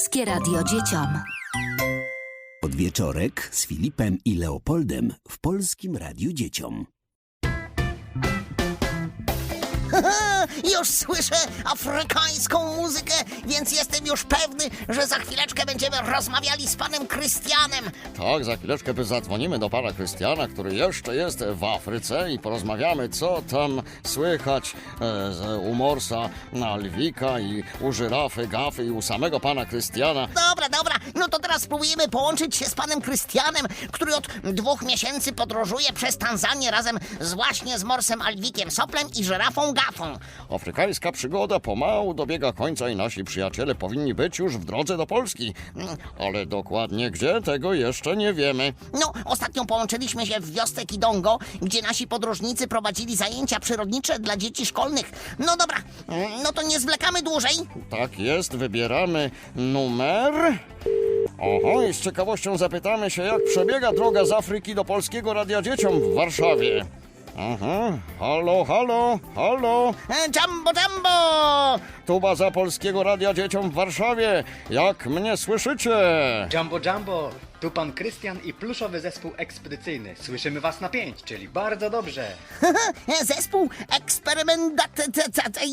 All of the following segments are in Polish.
Polskie Radio Dzieciom. Podwieczorek z Filipem i Leopoldem w Polskim Radiu Dzieciom. Już słyszę afrykańską muzykę, więc jestem już pewny, że za chwileczkę będziemy rozmawiali z panem Krystianem. Tak, za chwileczkę zadzwonimy do pana Krystiana, który jeszcze jest w Afryce i porozmawiamy, co tam słychać e, u Morsa, na Lwika i u żyrafy, gafy i u samego pana Krystiana. Dobra, dobra, no to teraz spróbujemy połączyć się z panem Krystianem, który od dwóch miesięcy podróżuje przez Tanzanię razem z właśnie z Morsem Alwikiem Soplem i żyrafą Gafą. Afrykańska przygoda pomału dobiega końca i nasi przyjaciele powinni być już w drodze do Polski. Mm, Ale dokładnie gdzie, tego jeszcze nie wiemy. No, ostatnio połączyliśmy się w wiosce Kidongo, gdzie nasi podróżnicy prowadzili zajęcia przyrodnicze dla dzieci szkolnych. No dobra, no to nie zwlekamy dłużej. Tak jest, wybieramy numer. Oho, i z ciekawością zapytamy się, jak przebiega droga z Afryki do Polskiego Radia Dzieciom w Warszawie. Aha, halo, halo, halo, E, Jumbo, jumbo! tu baza Polskiego Radia Dzieciom w Warszawie. Jak mnie słyszycie? Jumbo Jumbo, tu pan Krystian i pluszowy zespół ekspedycyjny. Słyszymy was na pięć, czyli bardzo dobrze. Zespół eksperymentacyjny.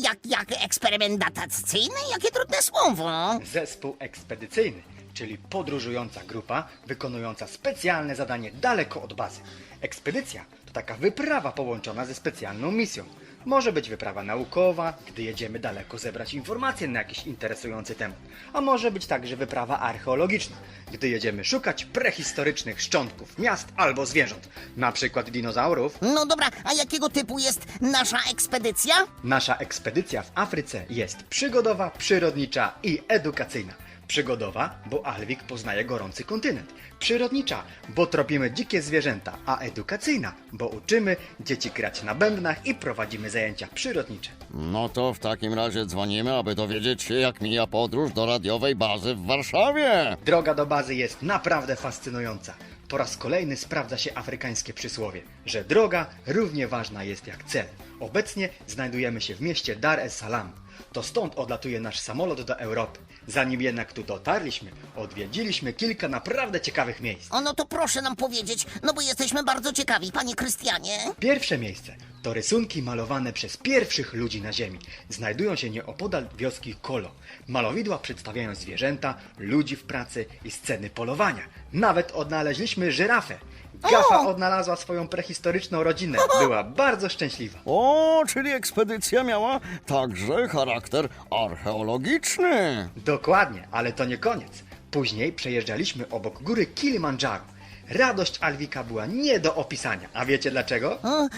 Jak, jak eksperymentacyjny? Jakie trudne słowo. Zespół ekspedycyjny, czyli podróżująca grupa wykonująca specjalne zadanie daleko od bazy. Ekspedycja to taka wyprawa połączona ze specjalną misją. Może być wyprawa naukowa, gdy jedziemy daleko zebrać informacje na jakiś interesujący temat. A może być także wyprawa archeologiczna, gdy jedziemy szukać prehistorycznych szczątków miast albo zwierząt, na przykład dinozaurów. No dobra, a jakiego typu jest nasza ekspedycja? Nasza ekspedycja w Afryce jest przygodowa, przyrodnicza i edukacyjna. Przygodowa, bo Alwik poznaje gorący kontynent. Przyrodnicza, bo tropimy dzikie zwierzęta, a edukacyjna, bo uczymy dzieci grać na bębnach i prowadzimy zajęcia przyrodnicze. No to w takim razie dzwonimy, aby dowiedzieć się, jak mija podróż do radiowej bazy w Warszawie. Droga do bazy jest naprawdę fascynująca. Po raz kolejny sprawdza się afrykańskie przysłowie, że droga równie ważna jest jak cel. Obecnie znajdujemy się w mieście Dar es Salaam. To stąd odlatuje nasz samolot do Europy. Zanim jednak tu dotarliśmy, odwiedziliśmy kilka naprawdę ciekawych miejsc. O, no to proszę nam powiedzieć, no bo jesteśmy bardzo ciekawi, panie Krystianie. Pierwsze miejsce to rysunki malowane przez pierwszych ludzi na Ziemi. Znajdują się nieopodal wioski Kolo. Malowidła przedstawiają zwierzęta, ludzi w pracy i sceny polowania. Nawet odnaleźliśmy żyrafę. Gafa odnalazła swoją prehistoryczną rodzinę. Była bardzo szczęśliwa. O, czyli ekspedycja miała także charakter archeologiczny. Dokładnie, ale to nie koniec. Później przejeżdżaliśmy obok góry Kilimandżaro. Radość Alwika była nie do opisania. A wiecie dlaczego? O,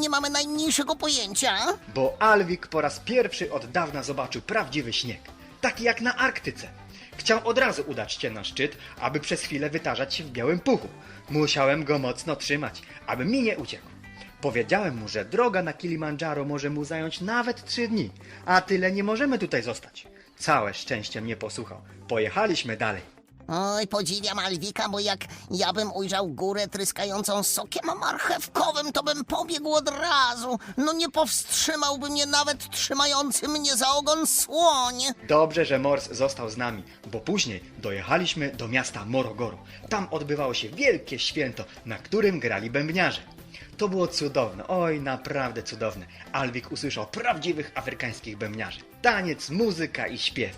nie mamy najmniejszego pojęcia. Bo Alwik po raz pierwszy od dawna zobaczył prawdziwy śnieg. Taki jak na Arktyce. Chciał od razu udać się na szczyt, aby przez chwilę wytarzać się w białym puchu. Musiałem go mocno trzymać, aby mi nie uciekł. Powiedziałem mu, że droga na Kilimandżaro może mu zająć nawet trzy dni, a tyle nie możemy tutaj zostać. Całe szczęście mnie posłuchał. Pojechaliśmy dalej. Oj, podziwiam Alwika, bo jak ja bym ujrzał górę tryskającą sokiem marchewkowym, to bym pobiegł od razu. No nie powstrzymałby mnie nawet trzymający mnie za ogon słoń. Dobrze, że Mors został z nami, bo później dojechaliśmy do miasta Morogoro. Tam odbywało się wielkie święto, na którym grali bębniarze. To było cudowne, oj, naprawdę cudowne. Alwik usłyszał prawdziwych afrykańskich bębniarzy. Taniec, muzyka i śpiew.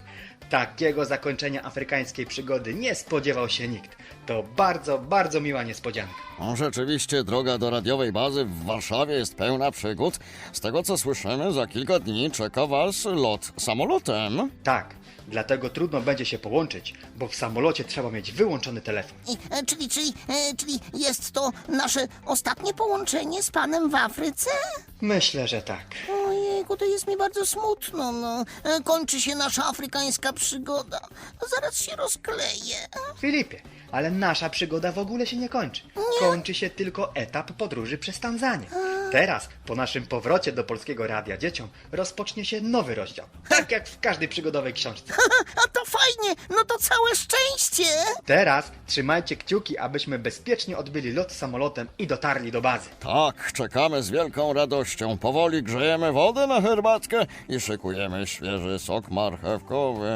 Takiego zakończenia afrykańskiej przygody nie spodziewał się nikt. To bardzo, bardzo miła niespodzianka. O, rzeczywiście droga do radiowej bazy w Warszawie jest pełna przygód. Z tego co słyszymy, za kilka dni czeka was lot samolotem. Tak, dlatego trudno będzie się połączyć, bo w samolocie trzeba mieć wyłączony telefon. I, e, czyli, czyli, e, czyli jest to nasze ostatnie połączenie z panem w Afryce? Myślę, że tak. Ojejku, to jest mi bardzo smutno, no. E, Kończy się nasza afrykańska przygoda. Zaraz się rozkleję. Filipie, ale nasza przygoda w ogóle się nie kończy. Kończy się tylko etap podróży przez Tanzanię. Teraz, po naszym powrocie do Polskiego Radia Dzieciom, rozpocznie się nowy rozdział. Tak jak w każdej przygodowej książce. A to fajnie, no to całe szczęście. Teraz trzymajcie kciuki, abyśmy bezpiecznie odbyli lot samolotem i dotarli do bazy. Tak, czekamy z wielką radością. Powoli grzejemy wodę na herbatkę i szykujemy świeży sok marchewkowy.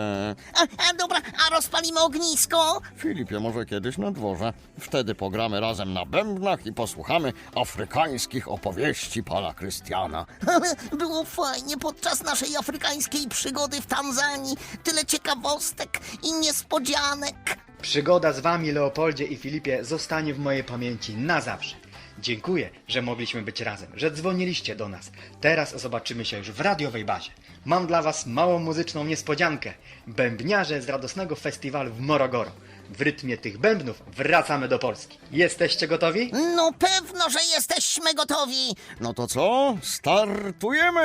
A, a dobra, a rozpalimy ognisko? Filipie, może kiedyś na dworze. Wtedy pogramy razem na bębnach i posłuchamy afrykańskich opowieści pana Krystiana. Było fajnie podczas naszej afrykańskiej przygody w Tanzanii. Tyle ciekawostek i niespodzianek. Przygoda z wami, Leopoldzie i Filipie, zostanie w mojej pamięci na zawsze. Dziękuję, że mogliśmy być razem, że dzwoniliście do nas. Teraz zobaczymy się już w radiowej bazie. Mam dla was małą muzyczną niespodziankę. Bębniarze z radosnego festiwalu w Morogoro. W rytmie tych bębnów wracamy do Polski. Jesteście gotowi? No pewno, że jesteśmy gotowi. No to co? Startujemy!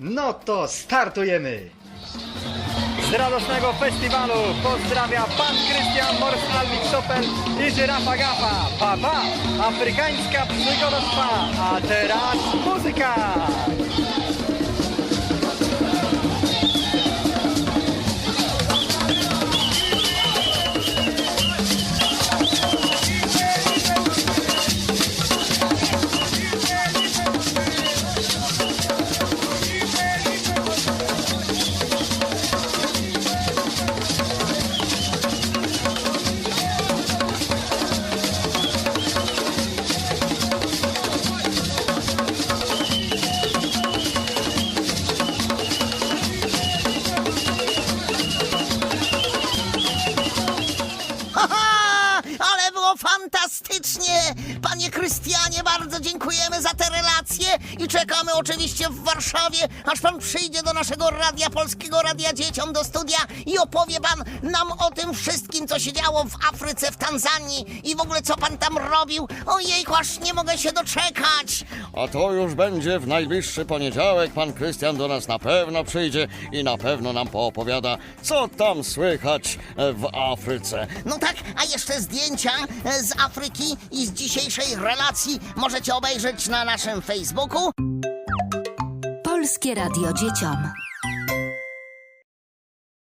No to startujemy! Z radosnego festiwalu pozdrawia pan Krystian Morsalwik Sopel i żyrafa Gafa. Pa! Afrykańska przygoda trwa, a teraz muzyka! Ale było fantastycznie! Panie Krystianie, bardzo dziękujemy za te relacje i czekamy oczywiście w Warszawie, aż pan przyjdzie do naszego Radia Polskiego Radia Dzieciom do studia i opowie pan nam o tym wszystkim, co się działo w Afryce, w Tanzanii i w ogóle co pan tam robił. Ojej, aż nie mogę się doczekać! A to już będzie w najbliższy poniedziałek. Pan Krystian do nas na pewno przyjdzie i na pewno nam poopowiada, co tam słychać e, w Afryce. No tak, a jeszcze zdjęcia e, z Afryki i z dzisiejszej relacji możecie obejrzeć na naszym Facebooku. Polskie Radio Dzieciom.